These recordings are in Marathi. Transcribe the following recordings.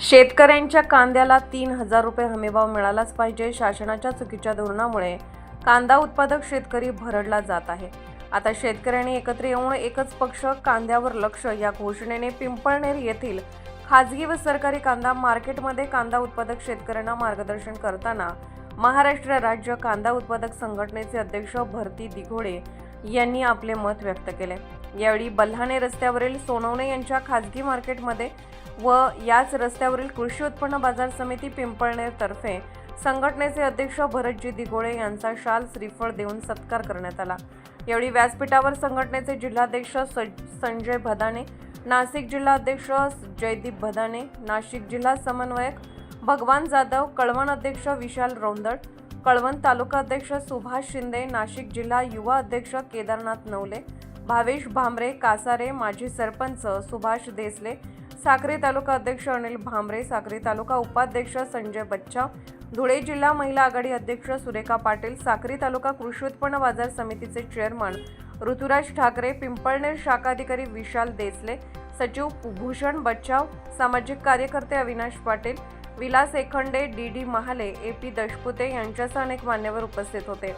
शेतकऱ्यांच्या कांद्याला तीन हजार रुपये हमीभाव मिळालाच पाहिजे. शासनाच्या चुकीच्या धोरणामुळे कांदा उत्पादक शेतकरी भरडला जात आहे. आता शेतकऱ्यांनी एकत्र येऊन एकच पक्ष कांद्यावर लक्ष या घोषणेने पिंपळनेर येथील खाजगी व सरकारी कांदा मार्केटमध्ये कांदा उत्पादक शेतकऱ्यांना मार्गदर्शन करताना महाराष्ट्र राज्य कांदा उत्पादक संघटनेचे अध्यक्ष भरती दिघोडे यांनी आपले मत व्यक्त केले. यावेळी बल्हाणे रस्त्यावरील सोनवणे यांच्या खाजगी मार्केटमध्ये व याच रस्त्यावरील कृषी उत्पन्न बाजार समिती पिंपळनेरतर्फे संघटनेचे अध्यक्ष भरतजी दिघोळे यांचा शाल श्रीफळ देऊन सत्कार करण्यात आला. यावेळी व्यासपीठावर संघटनेचे जिल्हाध्यक्ष संजय भदाने नाशिक जिल्हाध्यक्ष जयदीप भदाने नाशिक जिल्हा समन्वयक भगवान जाधव कळवण अध्यक्ष विशाल रौंदड कळवण तालुका अध्यक्ष सुभाष शिंदे नाशिक जिल्हा युवा अध्यक्ष केदारनाथ नवले भावेश भांबरे कासारे माजी सरपंच सुभाष देसले साक्री तालुका अध्यक्ष अनिल भांबरे साक्री तालुका उपाध्यक्ष संजय बच्चा धुळे जिल्हा महिला आघाडी अध्यक्ष सुरेखा पाटील साक्री तालुका कृषी उत्पन्न बाजार समितीचे चेअरमन ऋतुराज ठाकरे पिंपळनेर शाखाधिकारी विशाल देसले सचिव भूषण बच्चाव सामाजिक कार्यकर्ते Avinash Patil Vilas Ekhande D D Mahale A P Dashpute यांच्यासह अनेक मान्यवर उपस्थित होते.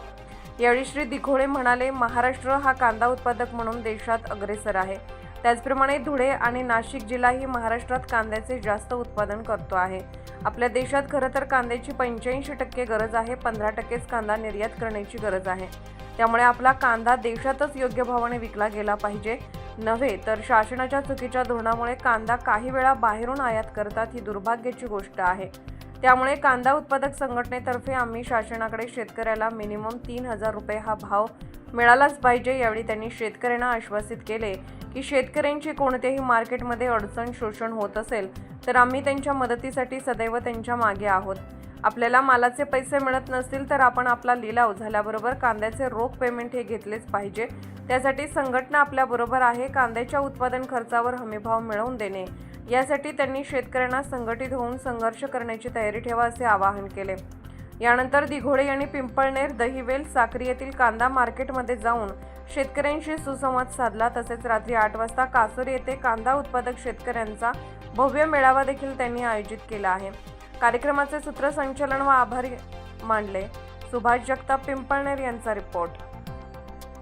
यावेळी श्री दिघोळे म्हणाले महाराष्ट्र हा कांदा उत्पादक म्हणून देशात अग्रेसर आहे. त्याचप्रमाणे धुळे आणि नाशिक जिल्हाही महाराष्ट्रात कांद्याचे जास्त उत्पादन करतो आहे. आपल्या देशात खरं तर कांद्याची पंच्याऐंशी टक्के गरज आहे पंधरा टक्केच कांदा निर्यात करण्याची गरज आहे. त्यामुळे आपला कांदा देशातच योग्य भावाने विकला गेला पाहिजे. नव्हे तर शासनाच्या चुकीच्या धोरणामुळे कांदा काही वेळा बाहेरून आयात करतात ही दुर्भाग्याची गोष्ट आहे. त्यामुळे कांदा उत्पादक संघटनेतर्फे आम्ही शासनाकडे शेतकऱ्याला मिनिमम तीन हजार रुपये हा भाव मिळालाच पाहिजे यावेळी त्यांनी शेतकऱ्यांना आश्वासित केले. की शेतकऱ्यांची कोणत्याही मार्केटमध्ये अडचण शोषण होत असेल तर आम्ही त्यांच्या मदतीसाठी सदैव त्यांच्या मागे आहोत. आपल्याला मालाचे पैसे मिळत नसतील तर आपण आपला लिलाव झाल्याबरोबर कांद्याचे रोख पेमेंट हे घेतलेच पाहिजे. त्यासाठी संघटना आपल्याबरोबर आहे कांद्याच्या उत्पादन खर्चावर हमीभाव मिळवून देणे. यासाठी त्यांनी शेतकऱ्यांना संघटित होऊन संघर्ष करण्याची तयारी ठेवा असे आवाहन केले. यानंतर दिघोडे यांनी पिंपळनेर दहिवेल साक्री येथील कांदा मार्केटमध्ये जाऊन शेतकऱ्यांशी सुसंवाद साधला. तसेच रात्री आठ वाजता कासोरी येथे कांदा उत्पादक शेतकऱ्यांचा भव्य मेळावा देखील त्यांनी आयोजित केला आहे. कार्यक्रमाचे सूत्रसंचालन व आभारी मानले. सुभाष जगताप पिंपळनेर यांचा रिपोर्ट.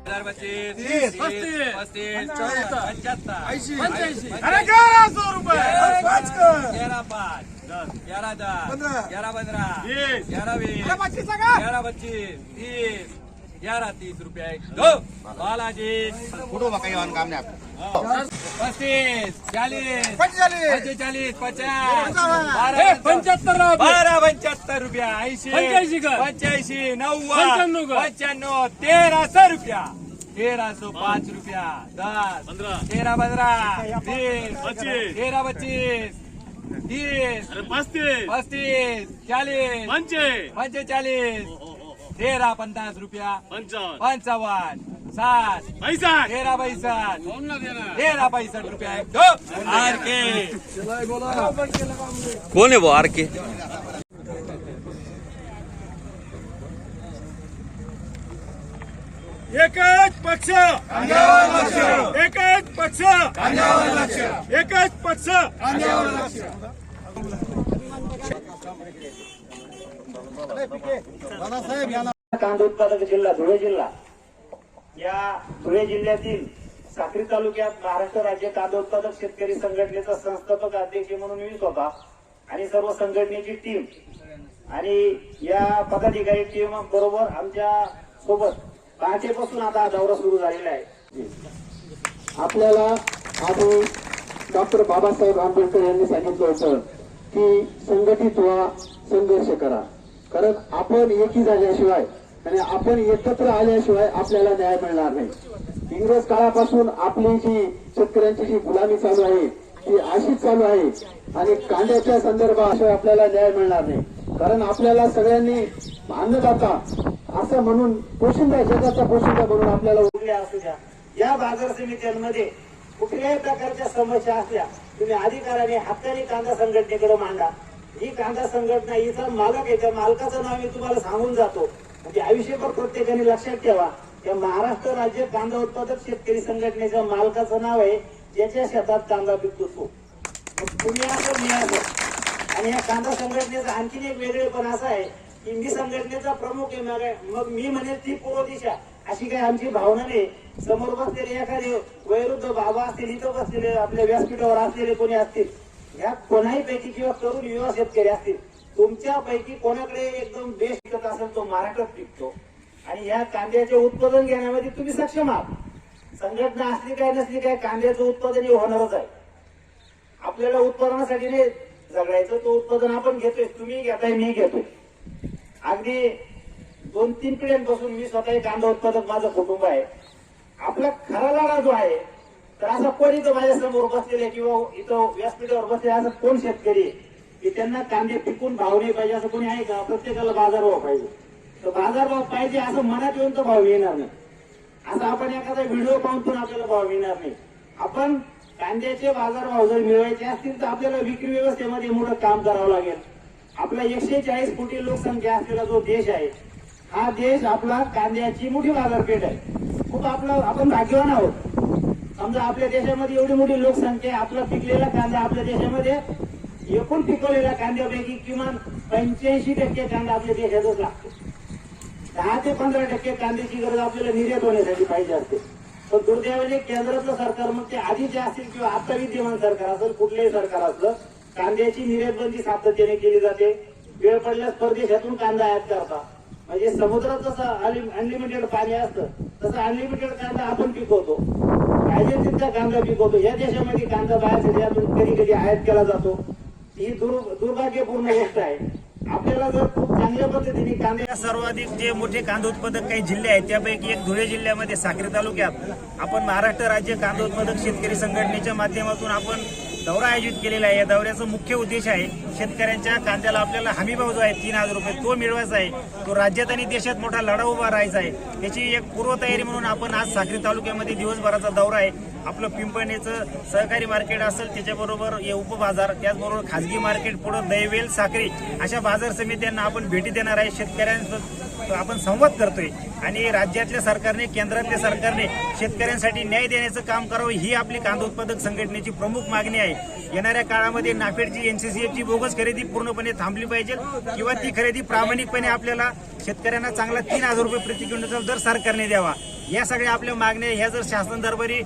हजार पच्चीस तीस पस्तीस. पस्तीस पंच्याहत्तर पंच्याऐंशी. अरे ग्यारह सौ रुपए पाँच कर. ग्यारह पाच. दस. ग्यारह दस. पंधरा. ग्यारह पंद्रह वीस. ग्यारह बीस अरे पच्चीस ग्यारह पच्चीस तीस. ग्यारह तीस रुपये। दो बालाजी। कुठं बघा येऊन काम नाही आपलं. पस्तीस चालीस पंचेचाळीस. पचास पंचावन्न. बारा पंच्याहत्तर बारा पंच्याहत्तर रुपया ऐंशी पंच्याऐंशी कर. पंच्याऐंशी नव्वद पंच्याण्णव कर. पंच्याण्णव तेराशे रुपया. तेरह सौ पाँच रुपया. दस पंद्रह. तेरह पंद्रह बीस पच्चीस. तेरह पच्चीस. तीस. पस्तीस. पस्तीस चालीस पंचे. पंचेचाळीस. तेरह पन्नास रुपया. पंचावन्न. साठ. पैसा पैसठ. ना देणार. तेरह पैसठ रुपया एक दो आर के. कोण आहे भाऊ आर के? एकच पक्ष. एकच पक्ष. एकच पक्ष. कांदा उत्पादक जिल्हा धुळे जिल्हा. या धुळे जिल्ह्यातील साक्री तालुक्यात महाराष्ट्र राज्य कांदा उत्पादक शेतकरी संघटनेचा संस्थापक अध्यक्ष म्हणून मी स्वतः आणि सर्व संघटनेची टीम आणि या पदाधिकारी टीम बरोबर आमच्यासोबत पहाटेपासून आता दौरा सुरू झालेला आहे. आपल्याला आधी डॉक्टर बाबासाहेब आंबेडकर यांनी सांगितलं होतं की संघटित व्हा संघर्ष करा. कारण आपण एकी झाल्याशिवाय आणि आपण एकत्र आल्याशिवाय आपल्याला न्याय मिळणार नाही. इंग्रज काळापासून आपली जी शेतकऱ्यांची जी गुलामी चालू आहे ती अशीच चालू आहे आणि कांद्याच्या संदर्भात आपल्याला न्याय मिळणार नाही. कारण आपल्याला सगळ्यांनी अन्नदाता असं म्हणून पोशिंदा जगाचा पोशिंदा म्हणून आपल्याला उरल्या असू द्या. या बाजार समित्यांमध्ये कुठल्याही प्रकारच्या समस्या असल्या तुम्ही अधिकाराने हक्काने कांदा संघटनेकडे मांडा. ही कांदा संघटना हिचा मालक आहे त्या मालकाचं नाव मी तुम्हाला सांगून जातो. म्हणजे आयुष्यभर प्रत्येकाने लक्षात ठेवा त्या महाराष्ट्र राज्य कांदा उत्पादक शेतकरी संघटनेच्या मालकाचं नाव आहे ज्याच्या शेतात कांदा पिकतो. तो तुम्ही असं मी असं आणि या कांदा संघटनेचा आणखीन एक वेगळेपण असा आहे की मी संघटनेचा प्रमुख आहे मग- मी म्हणेल ती पूर्व दिशा. अशी काही आमची भावना नाही. समोर बसलेले एखादे वैरुद्ध बाबा असतील इथं बसलेले आपल्या व्यासपीठावर असलेले कोणी असतील ह्या कोणाही पैकी किंवा तरुण युवा शेतकरी असतील तुमच्यापैकी कोणाकडे एकदम बेस्ट पिकत असेल तो महाराष्ट्रात पिकतो. आणि ह्या कांद्याचे उत्पादन घेण्यामध्ये तुम्ही सक्षम आहात. संघटना असली काय नसली काय कांद्याचं उत्पादन हे होणारच आहे. आपल्याला उत्पादनासाठी नाही जगायचं तो उत्पादन आपण घेतोय तुम्ही घेताय मी घेतोय. अगदी दोन तीन पिढ्यांपासून मी स्वतः कांदा उत्पादक माझं कुटुंब आहे. आपला खरा लढा जो आहे तर असं कोण इथं माझ्यासमोर बसलेले किंवा इथं व्यासपीठावर बसलेले असं कोण शेतकरी आहे की त्यांना कांदे पिकून भाव नाही पाहिजे असं कोणी आहे का? प्रत्येकाला बाजारभाव पाहिजे. तर बाजारभाव पाहिजे असं मनात येऊन तर भाव येणार नाही. असं आपण एखादा व्हिडिओ पाहून पण आपल्याला भाव मिळणार नाही. आपण कांद्याचे बाजारभाव जर मिळवायचे असतील तर आपल्याला विक्री व्यवस्थेमध्ये मोठं काम करावं लागेल. आपला एकशे चाळीस कोटी लोकसंख्या असलेला जो देश आहे हा देश आपला कांद्याची मोठी बाजारपेठ आहे. खूप आपलं आपण भाग्यवान आहोत. समजा आपल्या देशामध्ये एवढी मोठी लोकसंख्या आहे आपला पिकलेला कांदा आपल्या देशामध्ये एकूण पिकवलेल्या कांद्यापैकी किमान पंच्याऐंशी टक्के कांदा आपल्या देशातच लागतो. दहा ते पंधरा टक्के कांद्याची गरज आपल्याला निर्यात होण्यासाठी पाहिजे असते. पण दुर्दैवाने केंद्रातलं सरकार मग ते आधीचे असतील किंवा आता विद्यमान सरकार असेल कुठलंही सरकार असलं कांद्याची निर्यात बंदी सातत्याने केली जाते. वेळ पडल्यास परदेशातून कांदा आयात करतात. म्हणजे समुद्रात जसं अनलिमिटेड पाणी असतं तसं अनलिमिटेड कांदा आपण पिकवतो. पाहिजे तितका कांदा पिकवतो. या देशामध्ये कांदा बाहेरच्या देशातून कधी कधी आयात केला जातो. ही दुर् दुर्भाग्यपूर्ण गोष्ट आहे. आपल्याला जर खूप चांगल्या पद्धतीने कांदा सर्वाधिक जे मोठे कांदा उत्पादक काही जिल्हे आहेत त्यापैकी एक धुळे जिल्ह्यामध्ये साक्री तालुक्यात. आपण महाराष्ट्र राज्य कांदा उत्पादक शेतकरी संघटनेच्या माध्यमातून आपण दौरा आयोजित केलेला आहे. या दौऱ्याचा मुख्य उद्देश आहे शेतकऱ्यांच्या कांद्याला आपल्याला हमीभाव जो आहे तीन हजार रुपये तो मिळवायचा आहे. तो राज्यात आणि देशात मोठा लढा उभा राहायचा आहे. त्याची एक पूर्वतयारी म्हणून आपण आज साखरी तालुक्यामध्ये दिवसभराचा दौरा आहे. आपलं पिंपणीचं सहकारी मार्केट असेल त्याच्याबरोबर हे उपबाजार त्याचबरोबर खाजगी मार्केट पुढं दैवेल साखरी अशा बाजार समित्यांना आपण भेटी देणार आहे. शेतकऱ्यांसोबत आपण संवाद करतोय. आणि राज्यातल्या सरकारने केंद्रातल्या सरकारने शेतकऱ्यांसाठी न्याय देण्याचं काम करावं ही आपली कांदा उत्पादक संघटनेची प्रमुख मागणी आहे. येणाऱ्या काळामध्ये नाफेडची एनसीसीएफची बोगस खरेदी पूर्णपणे थांबली पाहिजे किंवा ती खरेदी प्रामाणिकपणे आपल्याला शेतकऱ्यांना चांगला तीन हजार रुपये प्रति क्विंटलचा दर सरकारने द्यावा. या सगळ्या आपल्या मागण्या ह्या जर शासन दरबारी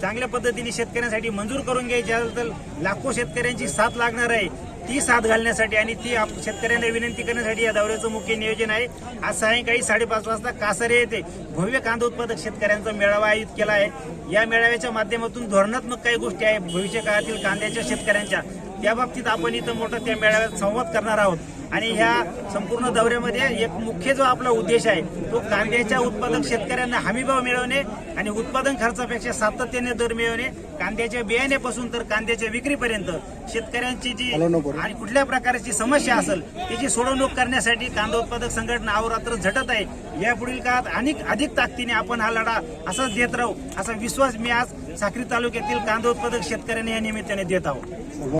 चांगल्या पद्धतीने शेतकऱ्यांसाठी मंजूर करून घ्यायची असेल तर लाखो शेतकऱ्यांची साथ लागणार आहे. ती साथ घालण्यासाठी आणि ती आप- शेतकऱ्यांना विनंती करण्यासाठी या दौऱ्याचं मुख्य नियोजन आहे. आज सायंकाळी साडेपाच वाजता कासरे येथे भव्य कांदा उत्पादक शेतकऱ्यांचा मेळावा आयोजित केला आहे. या मेळाव्याच्या माध्यमातून धोरणात्मक काही गोष्टी आहेत भविष्य काळातील कांद्याच्या शेतकऱ्यांच्या त्या बाबतीत आपण इथं मोठा त्या मेळाव्यात संवाद करणार आहोत. आणि ह्या संपूर्ण दौऱ्यामध्ये एक मुख्य जो आपला उद्देश आहे तो कांद्याच्या उत्पादक शेतकऱ्यांना हमीभाव मिळवणे आणि उत्पादन खर्चापेक्षा सातत्याने दर मिळवणे कांद्याच्या बियाण्यापासून तर कांद्याच्या विक्रीपर्यंत शेतकऱ्यांची जी आणि कुठल्या प्रकारची समस्या असेल त्याची सोडवणूक करण्यासाठी कांदा उत्पादक संघटना अहोरात्र झटत आहे. यापुढील काळात अनेक अधिक ताकदीने आपण हा लढा असाच देत राहू असा विश्वास मी आज साक्री तालुक्यातील कांदा उत्पादक शेतकऱ्यांनी या निमित्ताने देत आहोत.